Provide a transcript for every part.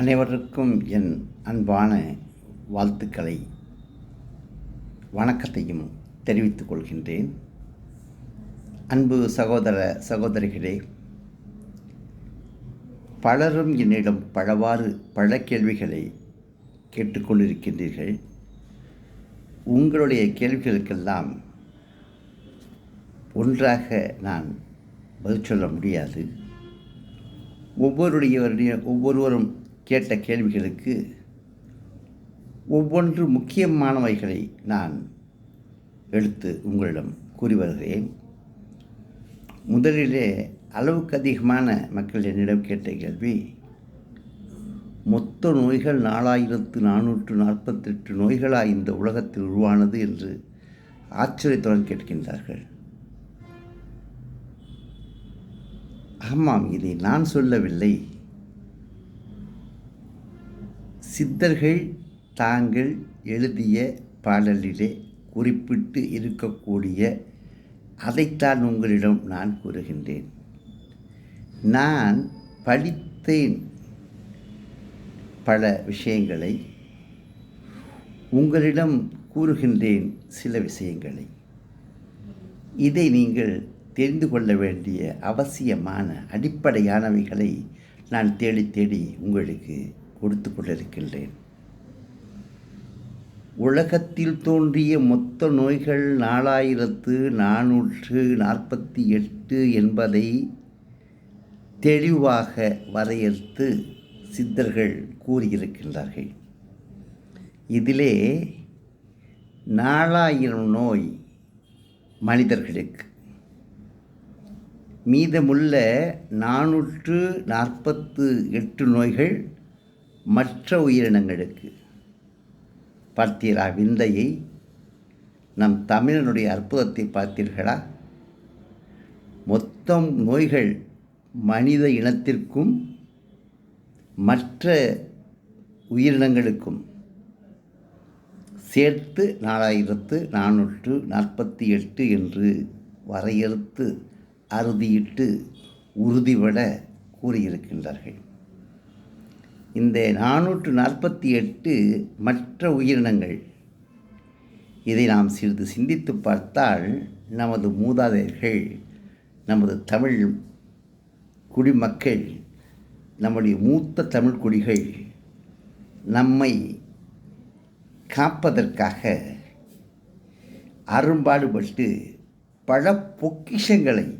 அனைவருக்கும் என் அன்பான வாழ்த்துக்களை வணக்கத்தையும் தெரிவித்துக் கொள்கின்றேன். அன்பு சகோதர சகோதரிகளே பலரும் என்னிடம் பலவாறு பல கேள்விகளை கேட்டுக்கொண்டிருக்கின்றீர்கள் உங்களுடைய கேள்விகளுக்கெல்லாம் ஒன்றாக நான் பதில் சொல்ல முடியாது. ஒவ்வொருடைய ஒவ்வொருவரும் கேட்ட கேள்விகளுக்கு ஒவ்வொன்று முக்கியமானவைகளை நான் எடுத்து உங்களிடம் கூறி வருகிறேன் முதலிலே அளவுக்கு அதிகமான மக்கள் என்னிடம் கேட்ட கேள்வி மொத்த நோய்கள் நாலாயிரத்து நானூற்று நாற்பத்தெட்டு நோய்களாக இந்த உலகத்தில் உருவானது என்று ஆச்சரியத்துடன் கேட்கின்றார்கள். ஆமாம் இதை நான் சொல்லவில்லை. சித்தர்கள் தாங்கள் எழுதிய பாடலிலே குறிப்பிட்டு இருக்கக்கூடிய அதைத்தான் உங்களிடம் நான் கூறுகின்றேன். நான் படித்தேன் பல விஷயங்களை உங்களிடம் கூறுகின்றேன் சில விஷயங்களை. இதை நீங்கள் தெரிந்து கொள்ள வேண்டிய அவசியமான அடிப்படையானவைகளை நான் தேடி தேடி உங்களுக்கு கொடுத்து கொண்டிருக்கின்றேன் உலகத்தில் தோன்றிய மொத்த நோய்கள் நாலாயிரத்து நானூற்று நாற்பத்தி எட்டு என்பதை தெளிவாக வரையறுத்து சித்தர்கள் கூறியிருக்கின்றார்கள். இதிலே நாலாயிரம் நோய் மனிதர்களுக்கு மீதமுள்ள நானூற்று நாற்பத்து எட்டு நோய்கள் மற்ற உயிரினங்களுக்கு. பார்த்தீரா விந்தையை? நம் தமிழனுடைய அற்புதத்தை பார்த்தீர்களா? மொத்தம் நோய்கள் மனித இனத்திற்கும் மற்ற உயிரினங்களுக்கும் சேர்த்து நாலாயிரத்து நானூற்று நாற்பத்தி எட்டு என்று வரையறுத்து அறுதியிட்டு உறுதிபட கூறியிருக்கின்றார்கள். இந்த நானூற்று நாற்பத்தி எட்டு மற்ற உயிரினங்கள். இதை நாம் சிறிது சிந்தித்து பார்த்தால் நமது மூதாதையர்கள் நமது தமிழ் குடிமக்கள் நம்முடைய மூத்த தமிழ் குடிகள் நம்மை காப்பதற்காக அரும்பாடுபட்டு பல பொக்கிஷங்களை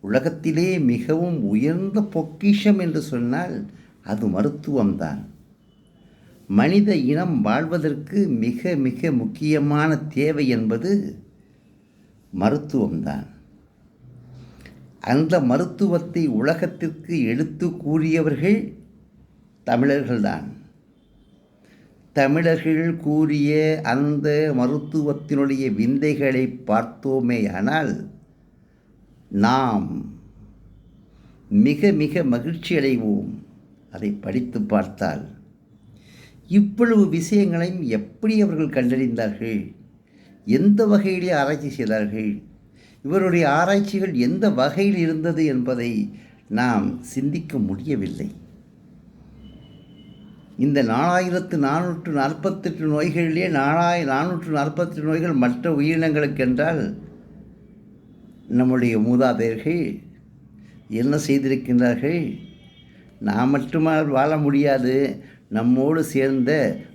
உலகத்திலே மிகவும் உயர்ந்த பொக்கிஷம் என்று சொன்னால் அது மருத்துவம்தான். மனித இனம் வாழ்வதற்கு மிக மிக முக்கியமான தேவை என்பது மருத்துவம்தான். அந்த மருத்துவத்தை உலகத்திற்கு எடுத்து கூறியவர்கள் தமிழர்கள்தான். தமிழர்கள் கூறிய அந்த மருத்துவத்தினுடைய விந்தைகளை பார்த்தோமேயானால் நாம் மிக மிக மகிழ்ச்சி அடைவோம் அதை படித்து பார்த்தால் இவ்வளவு விஷயங்களையும் எப்படி அவர்கள் கண்டறிந்தார்கள்? எந்த வகையிலே ஆராய்ச்சி செய்தார்கள்? இவருடைய ஆராய்ச்சிகள் எந்த வகையில் இருந்தது என்பதை நாம் சிந்திக்க முடியவில்லை. இந்த நாலாயிரத்து நானூற்று நாற்பத்தெட்டு நோய்களிலே நாலாயிர நானூற்று நாற்பத்தெட்டு நோய்கள் மற்ற உயிரினங்களுக்கென்றால் நம்முடைய மூதாதையர்கள் என்ன செய்திருக்கின்றார்கள்? நாம் மட்டுமால் வாழ முடியாது. நம்மோடு சேர்ந்த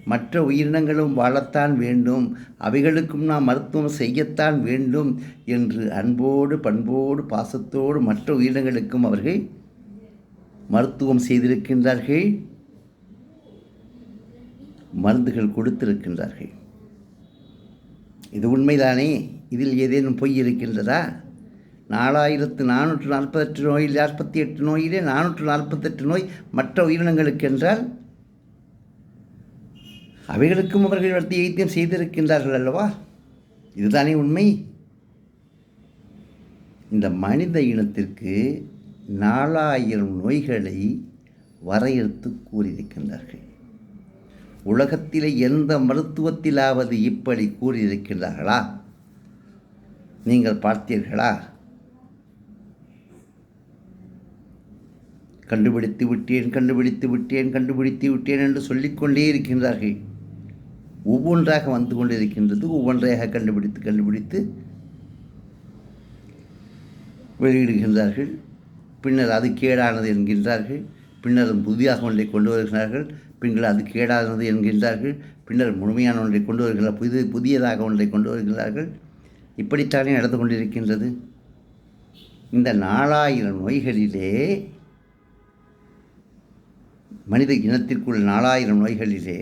மற்ற உயிரினங்களும் வாழத்தான் வேண்டும். அவைகளுக்கும் நாம் மருத்துவம் செய்யத்தான் வேண்டும் என்று அன்போடு பண்போடு பாசத்தோடு மற்ற உயிரினங்களுக்கும் அவர்கள் மருத்துவம் செய்திருக்கின்றார்கள். மருந்துகள் கொடுத்திருக்கின்றார்கள். இது உண்மைதானே? இதில் ஏதேனும் பொய் இருக்கின்றதா? நாலாயிரத்து நானூற்று நாற்பத்தெட்டு நோயில் நாற்பத்தி எட்டு நோயிலே நானூற்று நாற்பத்தெட்டு நோய் மற்ற உயிரினங்களுக்கு என்றால் அவைகளுக்கும் அவர்கள் நடத்தி வைத்தியம் செய்திருக்கின்றார்கள் அல்லவா? இதுதானே உண்மை? இந்த மனித இனத்திற்கு நாலாயிரம் நோய்களை வரையறுத்து கூறியிருக்கின்றார்கள். உலகத்திலே எந்த மருத்துவத்திலாவது இப்படி கூறியிருக்கின்றார்களா? நீங்கள் பார்த்தீர்களா? கண்டுபிடித்து விட்டேன் கண்டுபிடித்து விட்டேன் கண்டுபிடித்து விட்டேன் என்று சொல்லிக்கொண்டே இருக்கின்றார்கள். ஒவ்வொன்றாக வந்து கொண்டிருக்கின்றது ஒவ்வொன்றாக கண்டுபிடித்து கண்டுபிடித்து வெளியிடுகின்றார்கள். பின்னர் அது கேடானது என்கின்றார்கள். பின்னர் புதிதாக ஒன்றை கொண்டு வருகிறார்கள். பின்னர் அது கேடானது என்கின்றார்கள். பின்னர் முழுமையான ஒன்றை கொண்டு வருகிறார் புது புதியதாக ஒன்றை கொண்டு வருகிறார்கள். இப்படித்தானே நடந்து கொண்டிருக்கின்றது. இந்த நாலாயிரம் நோய்களிலே மனித இனத்திற்குள் நாலாயிரம் நோய்களிலே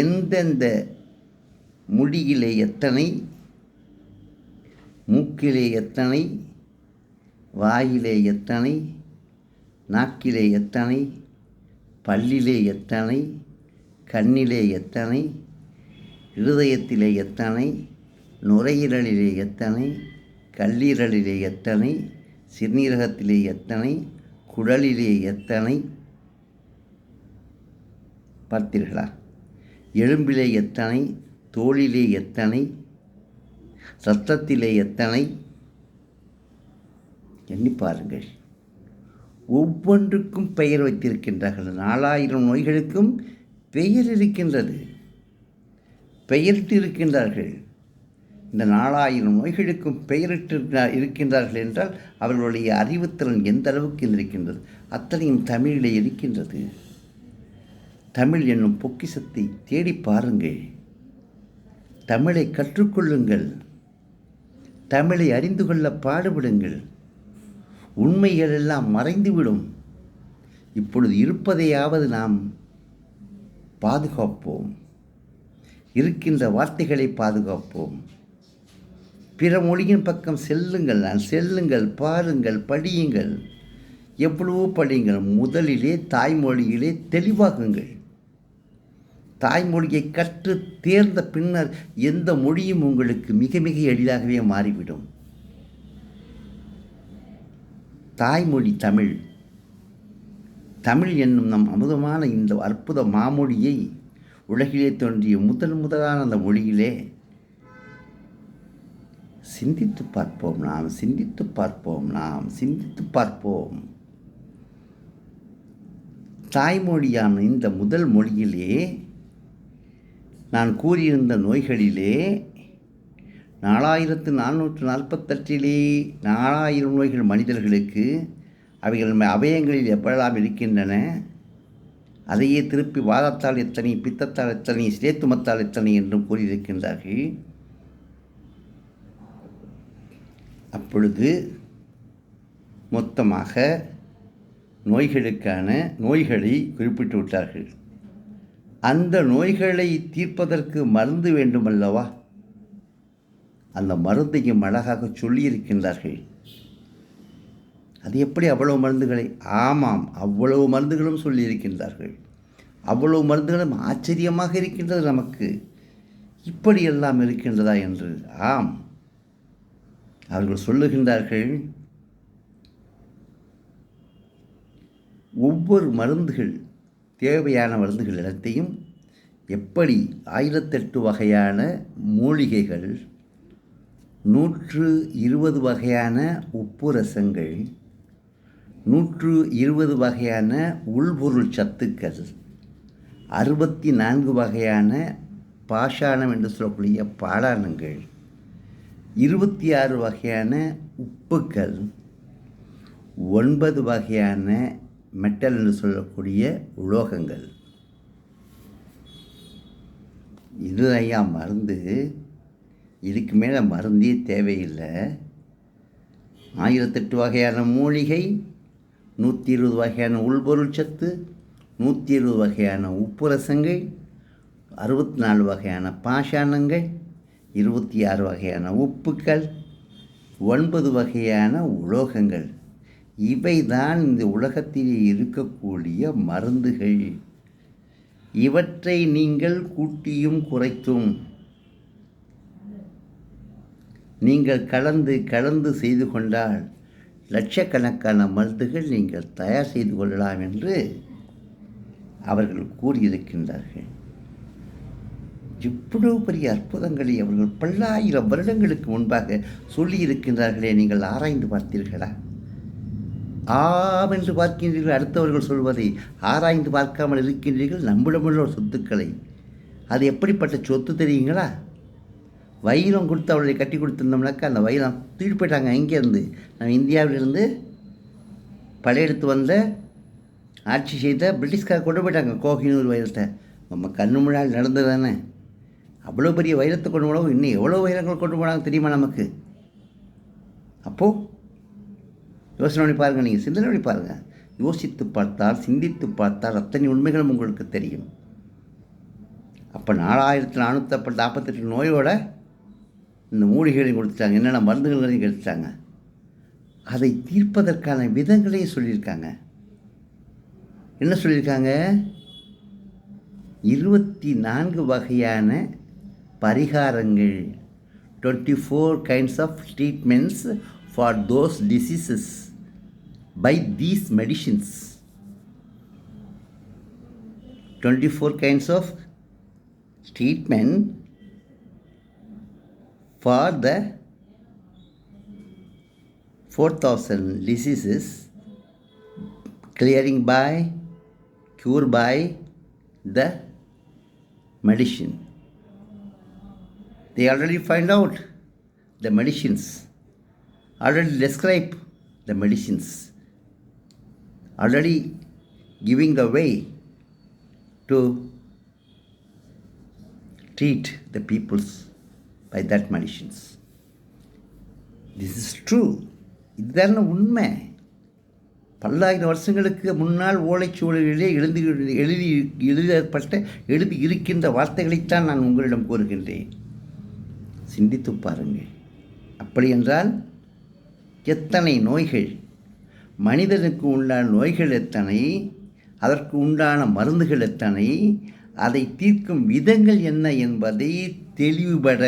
எந்தெந்த முடியிலே எத்தனை மூக்கிலே எத்தனை வாயிலே எத்தனை நாக்கிலே எத்தனை பல்லிலே எத்தனை கண்ணிலே எத்தனை இருதயத்திலே எத்தனை நுரையீரலிலே எத்தனை கல்லீரலிலே எத்தனை சிறுநீரகத்திலே எத்தனை குழலிலே எத்தனை பார்த்தீர்களா? எலும்பிலே எத்தனை தோளிலே எத்தனை இரத்தத்திலே எத்தனை? எண்ணி பாருங்கள். ஒவ்வொன்றுக்கும் பெயர் வைத்திருக்கின்றார்கள். நாலாயிரம் நோய்களுக்கும் பெயர் இருக்கின்றது. பெயரிட்டு இருக்கின்றார்கள். இந்த நாலாயிரம் நோய்களுக்கும் பெயரிட்டு இருக்கின்றார்கள் என்றால் அவர்களுடைய அறிவுத்திறன் எந்த அளவுக்கு இருக்கின்றது? அத்தனையும் தமிழிலே இருக்கின்றது. தமிழ் என்னும் பொக்கிசத்தை தேடி பாருங்கள். தமிழை கற்றுக்கொள்ளுங்கள். தமிழை அறிந்து கொள்ள பாடுபடுங்கள். உண்மைகள் எல்லாம் மறைந்துவிடும். இப்பொழுது இருப்பதையாவது நாம் பாதுகாப்போம். இருக்கின்ற வார்த்தைகளை பாதுகாப்போம். பிற மொழியின் பக்கம் செல்லுங்கள் நான் செல்லுங்கள் பாருங்கள் படியுங்கள். எவ்வளவோ படியுங்கள் முதலிலே தாய்மொழியிலே தெளிவாகுங்கள் தாய்மொழியை கற்று தேர்ந்த பின்னர் எந்த மொழியும் உங்களுக்கு மிக மிக எளிதாகவே மாறிவிடும். தாய்மொழி தமிழ். தமிழ் என்னும் நம் அமுதமான இந்த அற்புத மாமொழியை உலகிலே தோன்றிய முதல் முதலான அந்த மொழியிலே சிந்தித்து பார்ப்போம் நாம் சிந்தித்து பார்ப்போம் நாம் சிந்தித்து பார்ப்போம். தாய்மொழியான இந்த முதல் மொழியிலே நான் கூறியிருந்த நோய்களிலே நாலாயிரத்து நானூற்று நாற்பத்தெட்டிலே நாலாயிரம் நோய்கள் மனிதர்களுக்கு அவைகள் அவயங்களில் எப்பெல்லாம் இருக்கின்றன? அதையே திருப்பி வாதத்தால் எத்தனை பித்தத்தால் எத்தனை சிலேத்துமத்தால் எத்தனை என்றும் கூறியிருக்கின்றார்கள். அப்பொழுது மொத்தமாக நோய்களுக்கான நோய்களை குறிப்பிட்டு விட்டார்கள். அந்த நோய்களை தீர்ப்பதற்கு மருந்து வேண்டுமல்லவா? அந்த மருந்தையும் அழகாக சொல்லியிருக்கின்றார்கள். அது எப்படி அவ்வளவு மருந்துகளை? ஆமாம் அவ்வளவு மருந்துகளும் சொல்லியிருக்கின்றார்கள். அவ்வளவு மருந்துகளும் ஆச்சரியமாக இருக்கின்றது நமக்கு. இப்படியெல்லாம் இருக்கின்றதா என்று? ஆம். அவர்கள் சொல்லுகின்றார்கள் ஒவ்வொரு மருந்துகள் தேவையான மருந்துகள் இடத்தையும் எப்படி ஆயிரத்தெட்டு வகையான மூலிகைகள் நூற்று இருபது வகையான உப்பு ரசங்கள் நூற்று இருபது வகையான உள்பொருள் சத்துக்கள் அறுபத்தி நான்கு வகையான பாஷாணம் என்று சொல்லக்கூடிய பாடானங்கள் இருபத்தி ஆறு வகையான உப்புக்கள் ஒன்பது வகையான மெட்டல் என்று சொல்லக்கூடிய உலோகங்கள். இது மருந்து இதுக்கு மேலே மருந்தே தேவையில்லை. ஆயிரத்தெட்டு வகையான மூலிகை நூற்றி இருபது வகையான உள்பொருள் சத்து நூற்றி இருபது வகையான உப்பு ரசங்கள் அறுபத்தி நாலு வகையான பாஷாணங்கள் இருபத்தி ஆறு வகையான உப்புக்கள் ஒன்பது வகையான உலோகங்கள். இவை தான் இந்த உலகத்தில் இருக்கக்கூடிய மருந்துகள். இவற்றை நீங்கள் கூட்டியும் குறைத்தும். நீங்கள் கலந்து கலந்து செய்து கொண்டால் லட்சக்கணக்கான மருந்துகள் நீங்கள் தயார் செய்து கொள்ளலாம் என்று அவர்கள் கூறியிருக்கின்றார்கள். இவ்வளவு பெரிய அற்புதங்களை அவர்கள் பல்லாயிரம் வருடங்களுக்கு முன்பாக சொல்லியிருக்கின்றார்களே நீங்கள் ஆராய்ந்து பார்த்தீர்களா? ஆம் என்று பார்க்கின்றீர்கள் அடுத்தவர்கள் சொல்வதை ஆராய்ந்து பார்க்காமல் இருக்கின்றீர்கள் நம்மிடமுள்ள சொத்துக்களை. அது எப்படிப்பட்ட சொத்து தெரியுங்களா? வைரம் கொடுத்து அவர்களை கட்டி கொடுத்துருந்தோம்னாக்கா அந்த வைரம் தூக்கிட்டு போயிட்டாங்க இங்கேருந்து. நம்ம இந்தியாவிலிருந்து படையெடுத்து வந்த ஆட்சி செய்த பிரிட்டிஷ்கார் கொண்டு போயிட்டாங்க கோகினூர் வைரத்தை. நம்ம கண்ணு முன்னால் நடந்தது தானே? அவ்வளோ பெரிய வைரத்தை கொண்டு போனோம் இன்னும் எவ்வளோ வைரங்கள் கொண்டு போனாங்க தெரியுமா நமக்கு? அப்போது யோசனை பண்ணி பாருங்கள் நீங்கள் சிந்தனை பண்ணி பாருங்கள் யோசித்து பார்த்தால் சிந்தித்து பார்த்தால் அத்தனை உண்மைகளும் உங்களுக்கு தெரியும். அப்போ நாலாயிரத்தி நானூற்றி நாற்பத்தெட்டு நோயோட இந்த மூலிகைகளையும் கொடுத்துட்டாங்க. என்னென்ன மருந்துகளையும் கெடுத்துட்டாங்க அதை தீர்ப்பதற்கான விதங்களையும் சொல்லியிருக்காங்க. என்ன சொல்லியிருக்காங்க? இருபத்தி நான்கு வகையான பரிகாரங்கள் twenty four kinds of treatments for those diseases by these medicines twenty four kinds of treatment for the 4000 diseases clearing by cure by the medicine They already find out the medicines already describe the medicines already giving the way to treat the peoples by that medicines. This is true. இதுதான உண்மை பல்லாயிரம் வருஷங்களுக்கு முன்னால் ஓலைச்சுவடிகளிலே எழுதி எழுதி எழுதப்பட்ட எழுதி இருக்கின்ற வார்த்தைகளைத்தான் நான் உங்களிடம் கூறுகின்றேன் சிந்தித்து பாருங்கள். அப்படியென்றால் எத்தனை நோய்கள்? மனிதனுக்கு உண்டான நோய்கள் எத்தனை? அதற்கு உண்டான மருந்துகள் எத்தனை? அதை தீர்க்கும் விதங்கள் என்ன என்பதை தெளிவுபட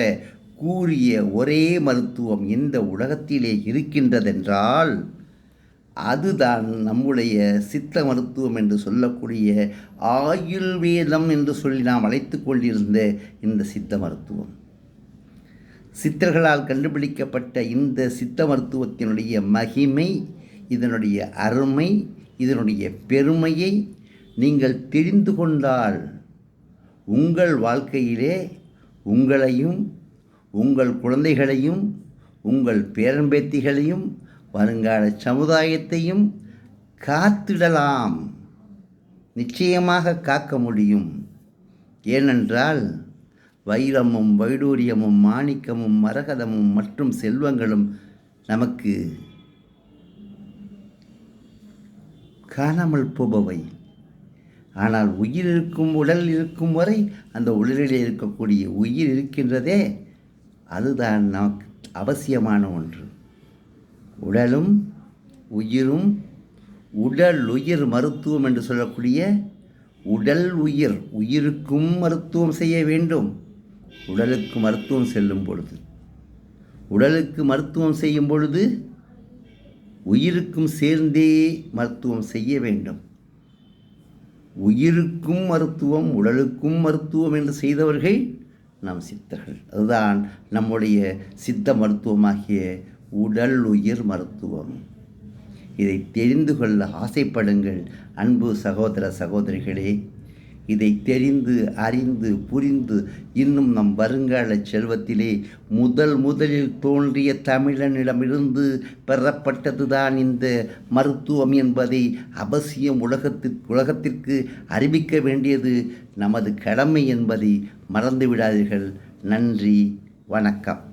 கூறிய ஒரே மருத்துவம் இந்த உலகத்திலே இருக்கின்றதென்றால் அதுதான் நம்முடைய சித்த மருத்துவம் என்று சொல்லக்கூடிய ஆயுர்வேதம் என்று சொல்லி நாம் அழைத்து கொண்டிருந்த இந்த சித்த மருத்துவம். சித்தர்களால் கண்டுபிடிக்கப்பட்ட இந்த சித்த மருத்துவத்தினுடைய மகிமை இதனுடைய அருமை இதனுடைய பெருமையை நீங்கள் தெரிந்து கொண்டால் உங்கள் வாழ்க்கையிலே உங்களையும் உங்கள் குழந்தைகளையும் உங்கள் பேரம்பேத்திகளையும் வருங்கால சமுதாயத்தையும் காத்திடலாம். நிச்சயமாக காக்க முடியும். ஏனென்றால் வைரமும் வைடூரியமும் மாணிக்கமும் மரகதமும் மற்றும் செல்வங்களும் நமக்கு காணாமல் போபவை. ஆனால் உயிர் இருக்கும் உடல் இருக்கும் வரை அந்த உடலிலே இருக்கக்கூடிய உயிர் இருக்கின்றதே அதுதான் நமக்கு அவசியமான ஒன்று. உடலும் உயிரும் உடல் உயிர் மருத்துவம் என்று சொல்லக்கூடிய உடல் உயிர் உயிருக்கும் மருத்துவம் செய்ய வேண்டும். உடலுக்கு மருத்துவம் செல்லும் பொழுது. உடலுக்கு மருத்துவம் செய்யும் பொழுது உயிருக்கும் சேர்ந்தே மருத்துவம் செய்ய வேண்டும். உயிருக்கும் மருத்துவம் உடலுக்கும் மருத்துவம் என்று செய்தவர்கள் நம் சித்தர்கள். அதுதான் நம்முடைய சித்த மருத்துவமாகிய உடல் உயிர் மருத்துவம். இதை தெரிந்து கொள்ள ஆசைப்படுங்கள் அன்பு சகோதர சகோதரிகளே. இதை தெரிந்து அறிந்து புரிந்து இன்னும் நம் வருங்கால செல்வத்திலே முதல் முதலில் தோன்றிய தமிழனிடமிருந்து பெறப்பட்டதுதான் இந்த மருத்துவம் என்பதை அவசியம் உலகத்திற்கு உலகத்திற்கு அறிவிக்க வேண்டியது நமது கடமை என்பதை மறந்துவிடாதீர்கள். நன்றி வணக்கம்.